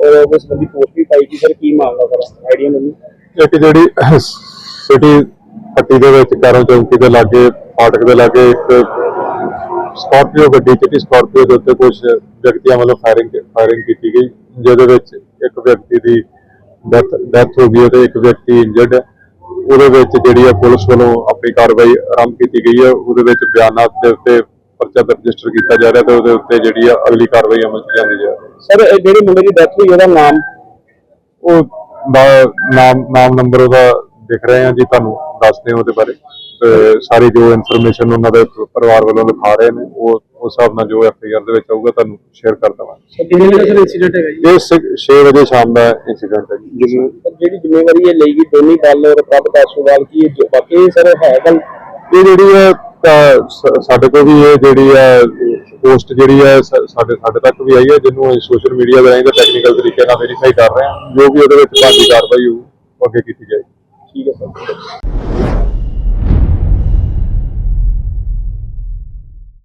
ਦੇ ਸੰਬੰਧੀ ਪੋਸਟ ਵੀ ਪਾਈ ਸੀ। ਸਰ, ਕੀ ਮਾਮਲਾ ਸਰ? ਆਈਡੀਆ ਮੈਨੂੰ? ਇੱਕ ਜਿਹੜੀ ਸਿਟੀ ਪੱਟੀ ਦੇ ਵਿੱਚ ਕਾਰੋਂ ਚੌਂਕੀ ਦੇ ਲਾਗੇ, ਫਾਟਕ ਦੇ ਲਾਗੇ ਇੱਕ ਸਕਾਰਪੀਓ ਗੱਡੀ ਚਿੱਟੀ ਸਕਾਰਪੀਓ ਦੇ ਉੱਤੇ ਕੁਝ ਵਿਅਕਤੀਆਂ ਵੱਲੋਂ ਫਾਇਰਿੰਗ ਫਾਇਰਿੰਗ ਕੀਤੀ ਗਈ, ਜਿਹਦੇ ਵਿੱਚ ਇੱਕ ਵਿਅਕਤੀ ਦੀ ਡੈਥ ਡੈਥ ਹੋ ਗਈ ਹੈ ਤੇ ਇੱਕ ਵਿਅਕਤੀ ਇੰਜਰਡ ਹੈ। ਉਹਦੇ ਵਿੱਚ ਜਿਹੜੀ ਹੈ ਪੁਲਿਸ ਵੱਲੋਂ ਆਪਣੀ ਕਾਰਵਾਈ ਆਰੰਭ ਕੀਤੀ ਗਈ ਹੈ। ਉਹਦੇ ਵਿੱਚ ਬਿਆਨਾਂ ਦੇ ਉੱਤੇ ਪਰਚਾ ਰਜਿਸਟਰ ਕੀਤਾ ਜਾ ਰਿਹਾ ਤੇ ਉਹਦੇ ਉੱਤੇ ਜਿਹੜੀ ਹੈ ਅਗਲੀ ਕਾਰਵਾਈ ਅਮਲ ਚ ਲਿਆਂਦੀ ਜਾ ਰਹੀ ਹੈ ਸਰ ਇਹ ਜਿਹੜੇ ਮੁੰਡੇ ਦੀ ਡੈਥ ਹੋਈ ਉਹਦਾ ਨਾਮ? ਉਹ ਦਾ ਨਾਮ ਨਾਮ ਨੰਬਰ ਉਹਦਾ ਦਿਖ ਰਹੇ ਆ ਜੀ ਤੁਹਾਨੂੰ ਦੱਸਦੇ ਹਾਂ ਉਹਦੇ ਬਾਰੇ। ਤੇ ਸਾਰੀ ਜੋ ਇਨਫੋਰਮੇਸ਼ਨ ਉਹਨਾਂ ਦੇ ਪਰਿਵਾਰ ਵੱਲੋਂ ਲਿਖਾ ਰਹੇ ਨੇ ਉਹ ਉਸ ਹਿਸਾਬ ਨਾਲ ਜੋ ਐਫ ਆਈ ਆਰ ਦੇ ਵਿੱਚ ਆਊਗਾ ਤੁਹਾਨੂੰ ਸ਼ੇਅਰ ਕਰ ਦਵਾਂਗੇ। ਸਰ ਕਿੰਨੇ ਵਜੇ ਦਾ ਇਨਸੀਡੈਂਟ ਹੈਗਾ ਜੀ? ਇਹ 6 ਵਜੇ ਸ਼ਾਮ ਦਾ ਇਨਸੀਡੈਂਟ ਹੈ ਜੀ। ਸਰ ਜਿਹੜੀ ਜ਼ਿੰਮੇਵਾਰੀ ਇਹ ਲਈ ਗਈ ਦੋਨੀ ਦਲ ਔਰ ਪ੍ਰਭ ਕਾਸ਼ੂਵਾਲ ਕੀ ਇਹ ਬਾਕੀ ਸਰ ਹੈ ਗੱਲ? ਇਹ ਜਿਹੜੀ ਹੈ ਤਾਂ ਸਾਡੇ ਕੋਲ ਵੀ ਇਹ ਜਿਹੜੀ ਹੈ ਪੋਸਟ ਜਿਹੜੀ ਹੈ ਸਾਡੇ ਸਾਡੇ ਤੱਕ ਵੀ ਆਈ ਹੈ ਜਿਹਨੂੰ ਸੋਸ਼ਲ ਮੀਡੀਆ ਦੇ ਰਾਹੀਂ ਤੇ ਟੈਕਨੀਕਲ ਤਰੀਕੇ ਨਾਲ ਵੈਰੀਫਾਈ ਕਰ ਰਹੇ ਹਾਂ, ਜੋ ਵੀ ਉਹਦੇ ਵਿੱਚ ਬਾਕੀ ਕਾਰਵਾਈ ਹੋਊ ਅੱਗੇ ਕੀਤੀ ਜਾਏਗੀ। ਠੀਕ ਹੈ ਸਰ।